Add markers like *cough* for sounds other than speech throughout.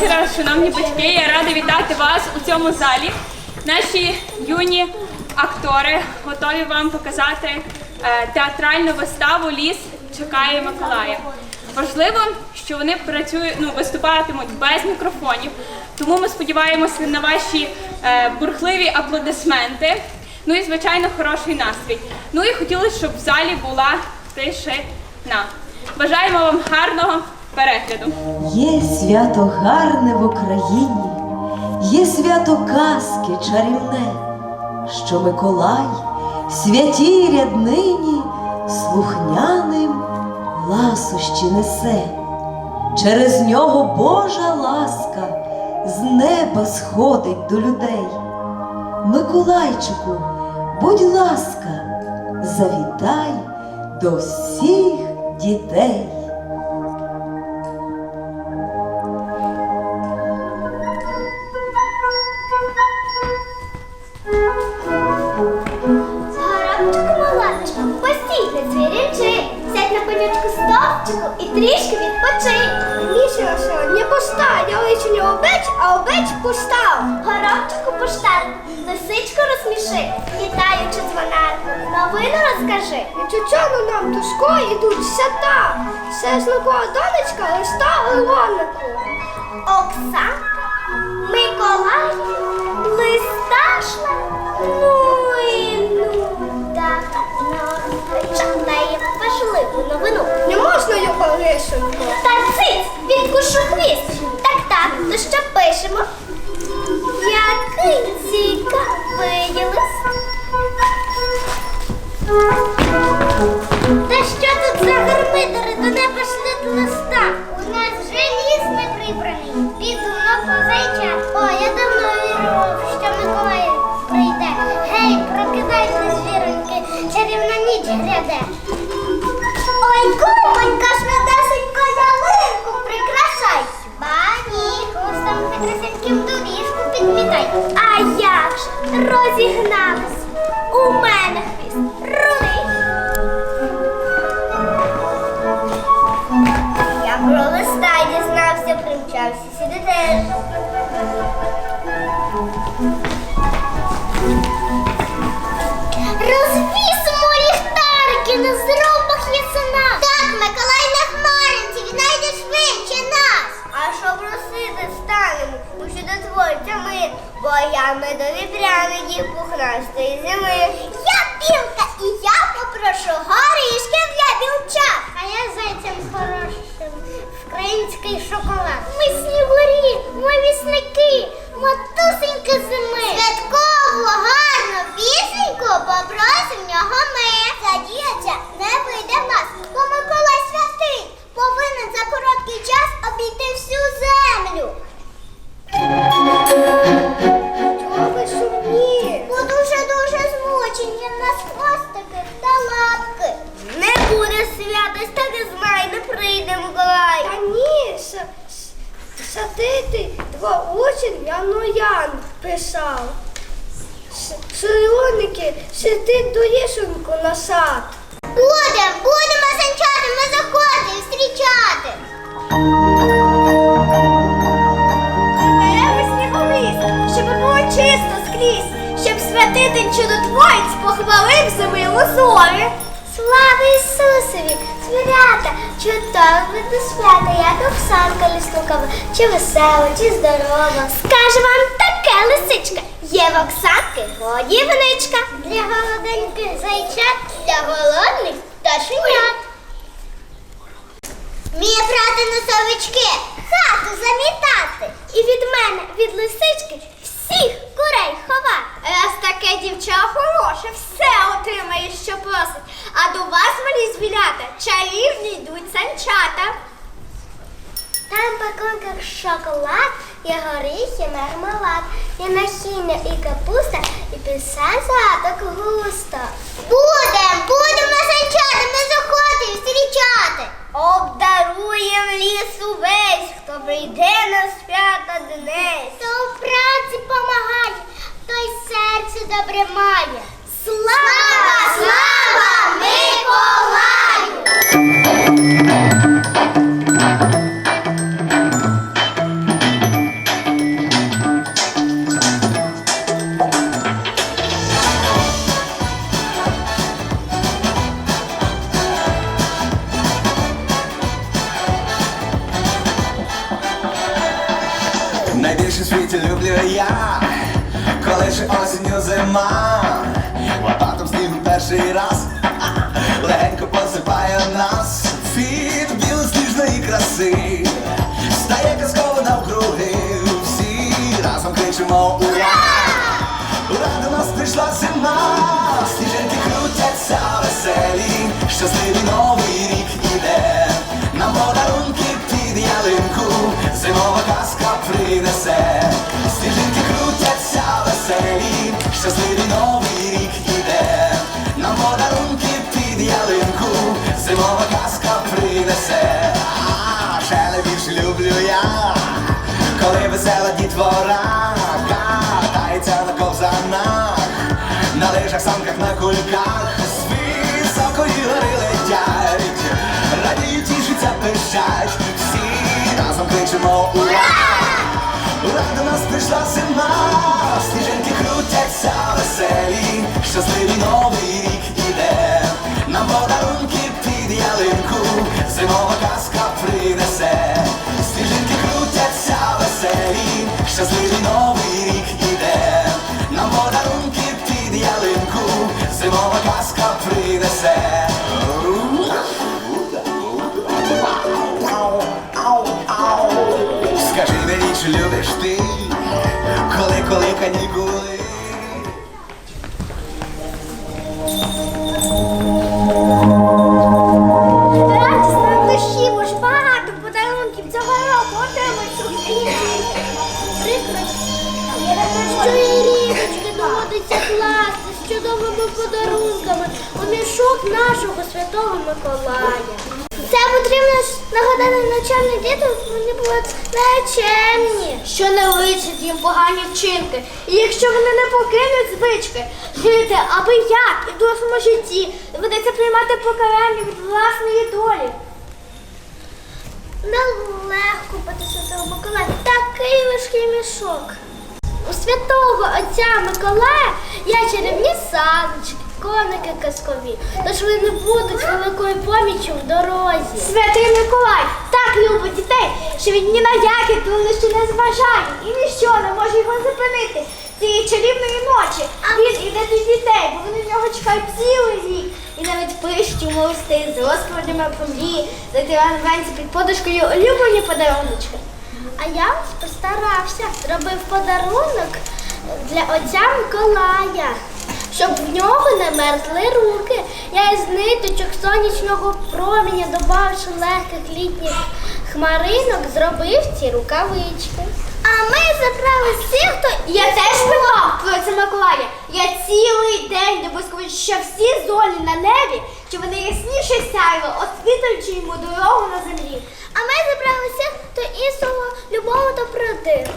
Вечора, шановні батьки. Я рада вітати вас у цьому залі. Наші юні актори готові вам показати е, театральну виставу Ліс чекає Миколая. Важливо, що вони працюють, ну, виступатимуть без мікрофонів, тому ми сподіваємося на ваші е, бурхливі аплодисменти. Ну і звичайно хороший настрій. Ну і хотілося, щоб в залі була тишина. Бажаємо вам гарного перегляду. Є свято гарне в Україні, є свято казки чарівне, що Миколай святій ряднині слухняним ласощі несе. Через нього Божа ласка з неба сходить до людей. Миколайчику, будь ласка, завітай до всіх дітей. Конячку і трішки відпочинь. Місія сьогодні пуста, я лише обеч, а обеч пуста. Горобчику поштар, лисичку розсміши, літаючи дзвонарку, новину розкажи. І чучану нам до школи йдуть свята. Сеснукова донечка листа Ілонику. Оксанка, Миколай, листа шле, ну і ну, так, ну, читає важливу новину. Можна його лишенько. Та цить, відкушу хвіст. Так, так, то що пишемо? Який цікавий лист. Та що тут за гармидери пряники пухнастої Садити два учень Яну Ян писав. Шилоники сидить до лішеньку на сад. Будем, будемо санчати, ми заходимо зустрічати. Беремо сніговиз, щоб було чисто скрізь, щоб святитель чудотворець похвалив зими лозові. Слава Ісусові! Звірята, чудове до свята, як Оксанка ліснукова, чи весела, чи здорова. Скаже вам таке лисичка, є в Оксанки годівничка. Для голоденьких зайчат, для голодних пташенят. Вміє прати носовички, хату замітати. І від мене, від лисички, всіх курей ховати. Раз таке дівча хороше, все отримає, що просить. А до вас, малі звірята, чарівні йдуть санчата. Там пакунках шоколад, є горіхи, мармелад, є насіння і капуста, і піса задок густо. Будем, будем на санчати, ми заходимо зустрічати. Обдаруєм ліс увесь, хто прийде на свята днесь. Хто в праці помагає, той серце добре має. Слава, слава Миколаю! Казка принесе, сніжинки крутяться веселі, щасливий новий рік іде, нам подарунки під ялинку, зимова казка принесе, а ще найбільше люблю я, коли весела дітвора катається на ковзанах, на лижах, санках, на кульках, з високої гори летять, радіють, тішаться, пищать, всі разом кричимо ура! До нас прийшла зима, сніжинки крутяться веселі, щасливий новий рік іде, нам подарунки під ялинку, зимова казка принесе, канікули? На душі, бо ж багато подарунків цього року отримають українці. Прикро, що і доводиться класти з чудовими подарунками у мішок нашого святого Миколая. Це потрібно ж нагадати навчальним дітям, вони були нечемні. Що не личить їм погані вчинки. І якщо вони не покинуть звички, жити аби як і в дорослому житті, доведеться приймати покарання від власної долі. Нелегко бути святого Миколая. Такий важкий мішок. У святого отця Миколая є чарівні саночки, коники казкові, тож вони будуть великою поміччю в дорозі. Святий Миколай так любить дітей, що він ні на які труднощі не зважає і ніщо не може його зупинити. Цієї чарівної ночі він іде до дітей, бо вони в нього чекають цілий рік. І навіть пишуть йому листи з розповідями про мрії, зайти вранці під подушкою улюблені подаруночки. А я постарався, зробив подарунок для отця Миколая, щоб в нього не мерзли руки. Я із ниточок сонячного проміння, добавивши легких літніх хмаринок, зробив ці рукавички. А ми забрали всіх, хто Я теж про це Миколая. Я цілий день добускую, що всі зони на небі, що вони ясніше сяйво, освітлюючи йому дорогу на землі. А ми забрали всіх, хто істого любов та проти.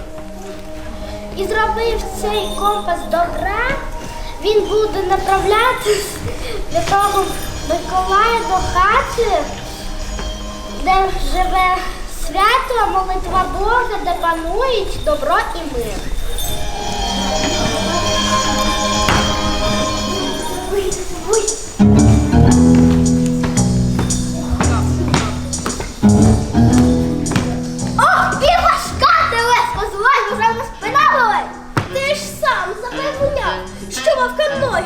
І зробив цей компас добра, він буде направлятись до того Миколая до хати, де живе свято, молитва Бога, де панують добро і мир. Ох,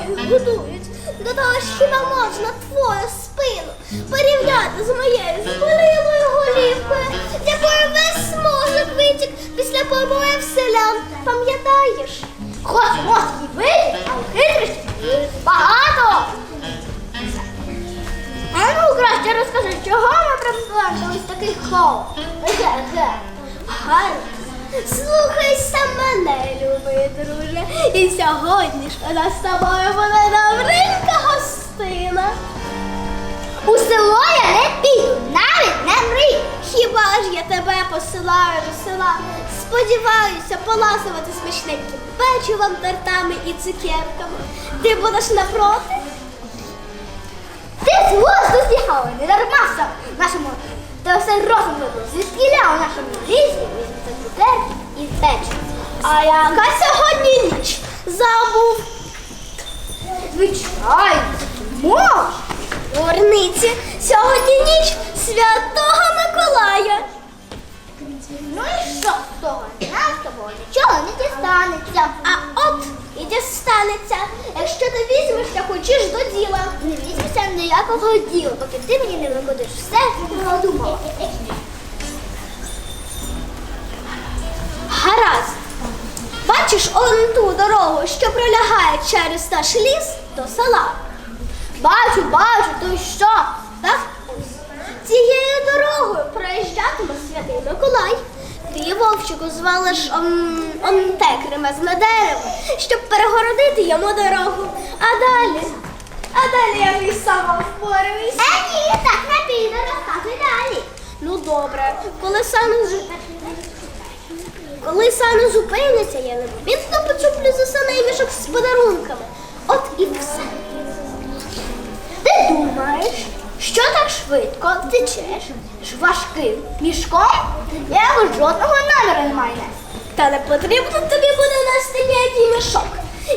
годують. До того ж хіба можна твою спину порівняти з моєю зболілою голівкою, якою весь смозок витік після побоїв селян. Пам'ятаєш? Хоч мозк і вийде, а у хитрості багато. А ну краще розкажи, чого ми припустились такий хол? *laughs* Гарно. Слухайся мене, любий друже. І сьогодні ж нас з тобою буде добренька гостина. У село я не піду, навіть не мрій. Хіба ж я тебе посилаю до села? Сподіваюся поласувати смачненьким печивом, тортами і цукерками. Ти будеш напроти? Ти з глузду з'їхала, не дарма сам нашому та все розум вибрав. Звідкіля у нашому лісі візьметься цукерки і печиво. А яка сьогодні ніч? Забув. Звичайно, мож. Горниці, сьогодні ніч святого Миколая. Ну і що з того? нам з тобою нічого не дістанеться. А от і дістанеться. Якщо ти візьмешся, хочеш до діла. Не візьметься ніякого діла, поки ти мені не викладеш все, що продумала. Гаразд. Бачиш он ту дорогу, що пролягає через наш ліс до села. Бачу, бачу, то й що? Так. Цією дорогою проїжджатиме святий Миколай. Ти, Вовчику, звалиш он, он те кремезне дерево, щоб перегородити йому дорогу. А далі, а далі я і сама впораюсь. Е, ні, так не піде, розказуй далі. Ну добре, коли сани з... коли сани зупиняться, я невмітно почуплю за саней мішок з подарунками. От і все. Ти думаєш, що так швидко течеш ж важким мішком? Я його жодного наміру не маю. Та не потрібно тобі буде нести ніякий мішок.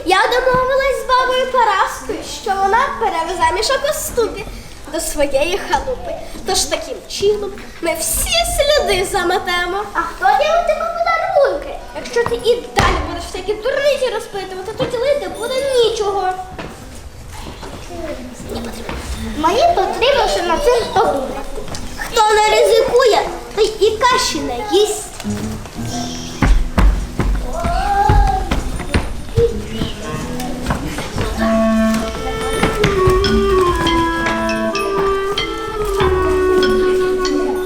Я домовилась з бабою Параскою, що вона перевезе мішок у ступі до своєї халупи. Тож таким чином ми всі сліди заметемо. А хто ділитиме подарунки? Якщо ти і далі будеш всякі дурниці розпитувати, то ділити буде нічого. Мені потрібно, щоб на цим подумати. Хто не ризикує, той і каші не їсть.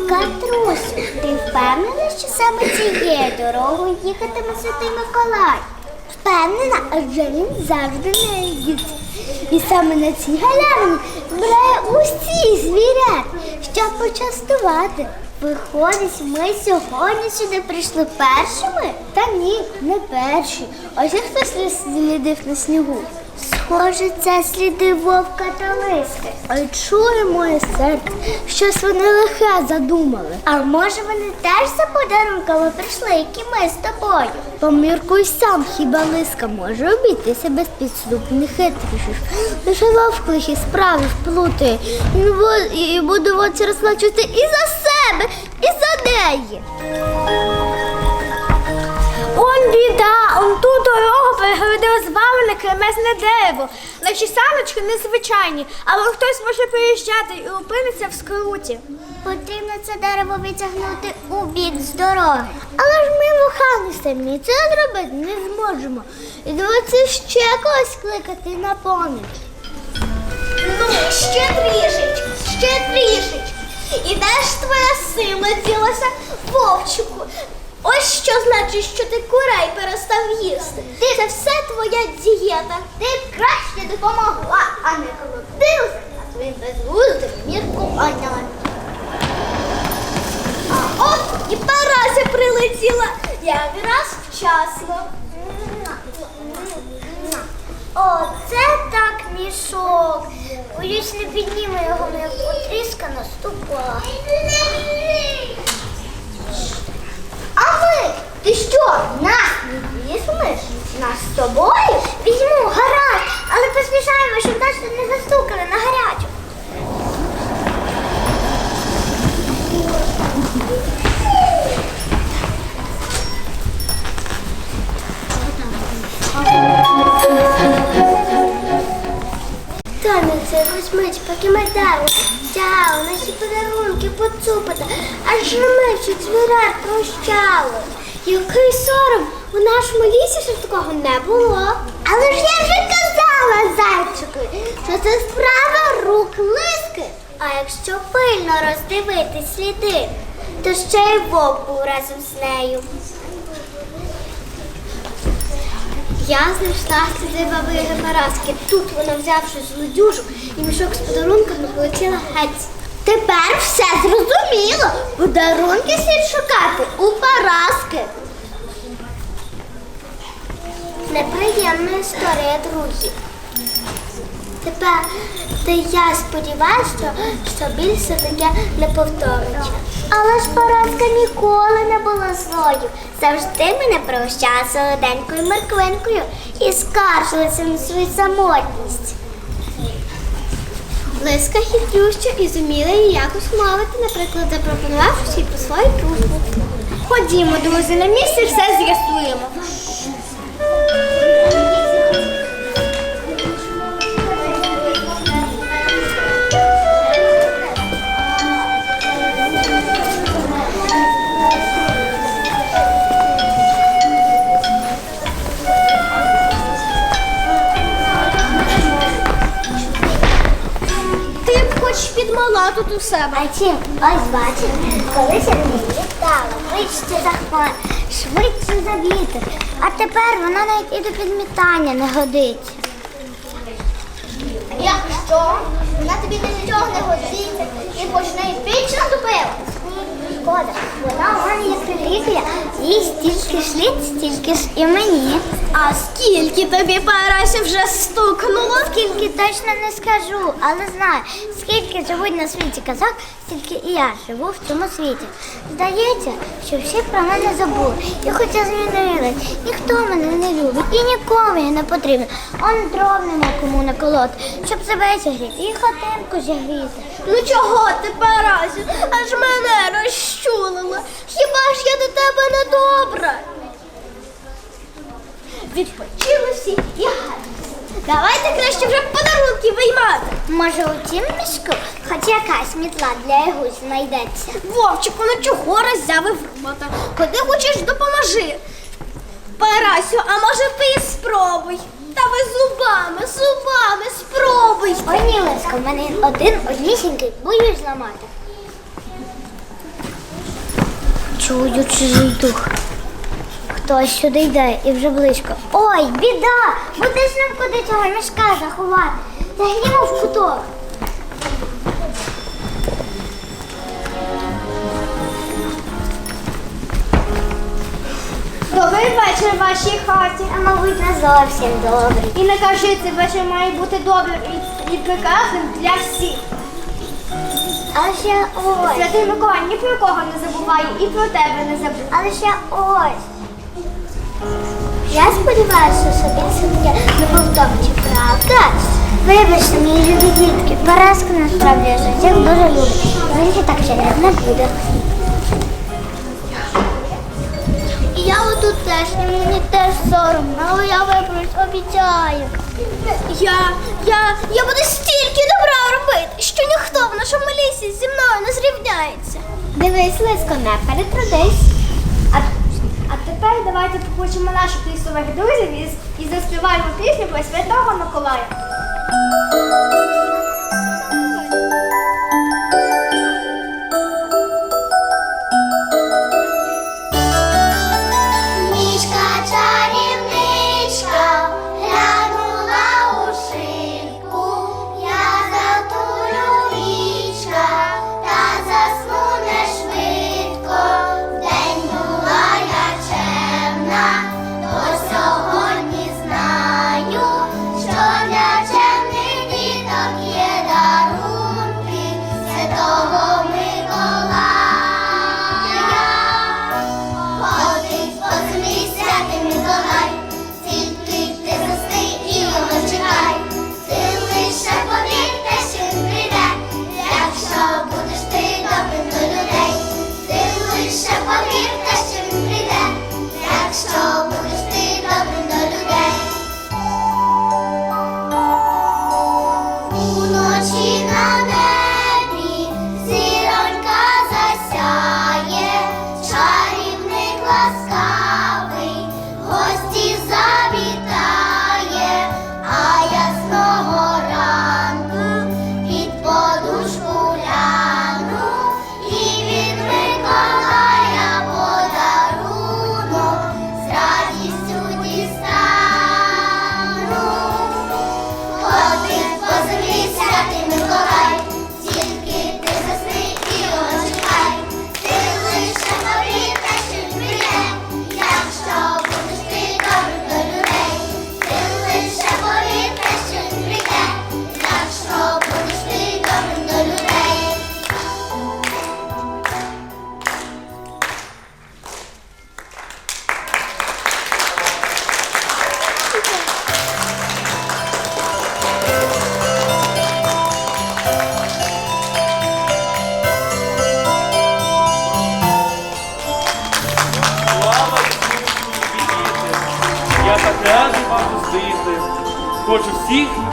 Катрусю, ти впевнена, що саме цією дорогою їхатиме Святий Миколай? Впевнена, адже він завжди нею їздить. І саме на цій галявині збирає усіх звірят, щоб почастувати. Виходить, ми сьогодні сюди прийшли першими? Та ні, не перші. Ось як хтось слідив на снігу. Схоже, це сліди вовка та лиски. Ой, чує моє серце, щось вони лихе задумали. А може вони теж за подарунками прийшли, як і ми з тобою? Поміркуй сам, хіба лиска може обійтися без підступних хитрощів. Лише вовк лихі справи вплутає і, бу- і буде оці розплачувати і за себе, і за неї. Он біда, он ту з на кремезне дерево. Наші саночки незвичайні, але хтось може приїжджати і опиниться в скруті. Потрібно це дерево відтягнути у бік з дороги. Але ж ми вухани самі це зробити не зможемо. І доведеться ще когось кликати на поміч. Ну, ще трішечки, ще трішечки. І де ж твоя сила ділася, вовчику? Ось що значить, що ти курей перестав їсти. Ти це все твоя дієта. Ти б краще допомогла, а не колотилася на своїм безглуздим міркуванням. А от і Парася прилетіла якраз вчасно. Оце так мішок. Боюсь, не підніме його моя потріскана ступа. А ми? Ти що, нас не візьмеш? Нас з тобою? Візьму, гаразд, але поспішаємо, щоб нас не застукали на гарячу. Таня, це восьмич, поки ми дали. Тяу, наші подарунки поцупити. Аж ми всі звірят прощали. Який сором! У нашому лісі ще такого не було. Але ж я вже казала, зайчику, що це справа рук лиски. А якщо пильно роздивитись сліди, то ще й вовк був разом з нею. Я знайшла сліди баби Параски. Тут вона, взявши злодюжу і мішок з подарунками, полетіла геть. Тепер все зрозуміло. Подарунки слід шукати у Параски. Неприємна історія, друзі. Тепер я сподіваюся, що більше таке не повториться. Але ж Параска ніколи не була злою. Завжди мене прощала солоденькою морквинкою і скаржилася на свою самотність. Лиска хитрюща і зуміла її якось мовити, наприклад, запропонувавши їй по свою дружбу. Ходімо, друзі, на місці все з'ясуємо. Підмала тут у себе. А чим? Ось бачите, колись не літала, вище за хмар, швидше за вітер. А тепер вона навіть і до підмітання не годиться. Як що? Вона тобі нічого не годиться і хоч неї більше натупила. Шкода, вона у мене як лікаря, їй стільки ж літ, стільки ж і мені. А скільки тобі Парася вже стукнуло? Скільки точно не скажу, але знаю, скільки живуть на світі казак, стільки і я живу в цьому світі. Здається, що всі про мене забули. І хоча змінилась, ніхто мене не любить і нікому я не потрібна. Он дров нема кому наколоти, щоб себе зігріти і хатинку зігріти. Ну чого ти, Парасю? Аж мене розчулила. Хіба ж я до тебе не добра? Відпочили всі і гарно. Давайте краще вже подарунки виймати. Може, у цім мішку хоч якась мітла для ягусь знайдеться. Вовчику, ну чого роззявив рота? Куди хочеш, допоможи. Парасю, а може ти спробуй? Та ви зубами, зубами спробуй. Ой, ні, Лесько, мене один однісінький, боюсь зламати. Чую чужий дух. Хтось сюди йде і вже близько. Ой, біда! Буде ж нам куди цього мішка заховати. Загнімо в куток. Добрий вечір вашій хаті. А мабуть, не зовсім добрий. І не кажи, цей вечір має бути добрим і, і прекрасним для всіх. Але ще ось. Святий Миколай ні про кого не забуває і про тебе не забуде. Але ще ось. Я сподіваюся, що собі все-таки не повтопче, правда? Вибачте, мої любі дітки, Параска насправді життя дуже любить. Він так ще не буде. І я отут теж, і мені теж соромно, але я виправлюсь, обіцяю. Я, я, я буду стільки добра робити, що ніхто в нашому лісі зі мною не зрівняється. Дивись, Лиско, не перетрудись. А, а тепер давайте покличемо наших лісових друзів і, і заспіваємо пісню про святого Миколая.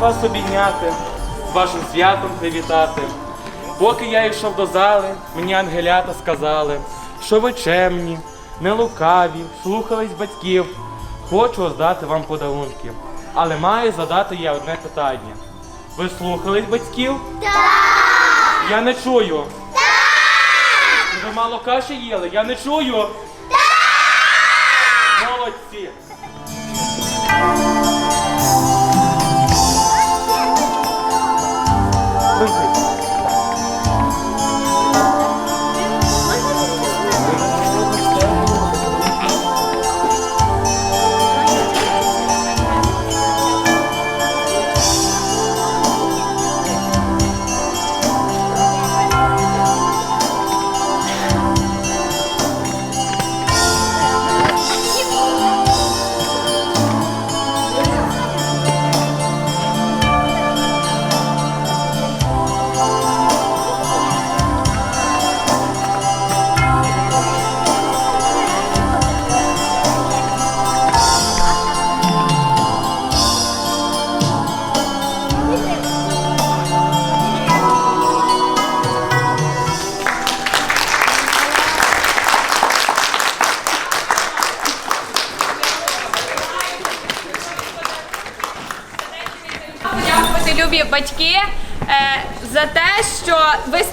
Вас обійняти, з вашим святом привітати. Поки я йшов до зали, мені ангелята сказали, що ви чемні, не лукаві, слухались батьків. Хочу роздати вам подарунки. Але маю задати я одне питання. Ви слухались батьків? Так! Я не чую. Так! Ви мало каші їли, я не чую. Так! Молодці!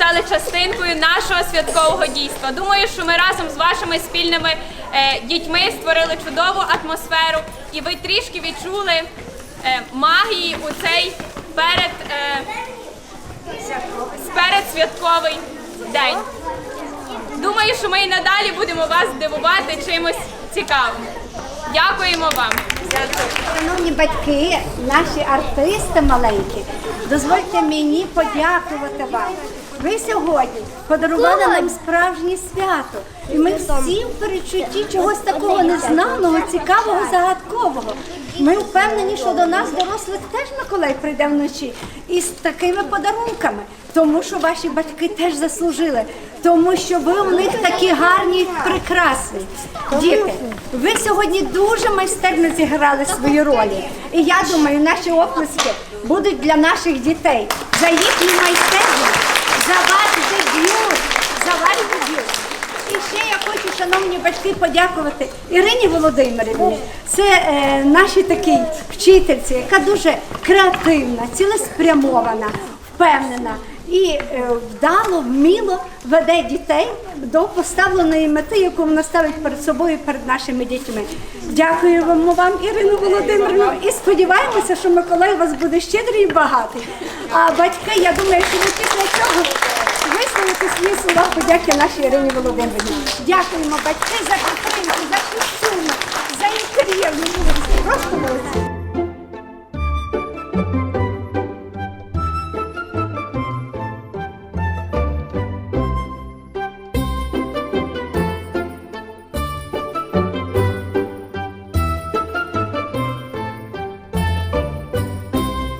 Стали частинкою нашого святкового дійства. Думаю, що ми разом з вашими спільними е, дітьми створили чудову атмосферу, і ви трішки відчули е, магії у цей перед, е, передсвятковий день. Думаю, що ми і надалі будемо вас дивувати чимось цікавим. Дякуємо вам. Шановні батьки, наші артисти маленькі, дозвольте мені подякувати вам. Ви сьогодні подарували нам справжнє свято. І ми всі в передчутті чогось такого незнаного, цікавого, загадкового. Ми впевнені, що до нас, дорослих, теж Миколай прийде вночі із такими подарунками, тому що ваші батьки теж заслужили, тому що ви у них такі гарні, прекрасні. Діти, ви сьогодні дуже майстерно зіграли свої ролі. І я думаю, наші оплески будуть для наших дітей за їхню майстерність, за ваш дебют, за ваш дебют. І ще я хочу, шановні батьки, подякувати Ірині Володимирівні. Це е, нашій такій вчительці, яка дуже креативна, цілеспрямована, впевнена і е, вдало, вміло веде дітей до поставленої мети, яку вона ставить перед собою перед нашими дітьми. Дякуємо вам, Ірину Володимирівну, і сподіваємося, що Миколай у вас буде щедрий і багатий. А батьки, я думаю, що ви після цього висловити свої слова подяки нашій Ірині Володимирівні. Дякуємо батьки за підтримку, за всю суму, за інтер'єр. Просто молодці.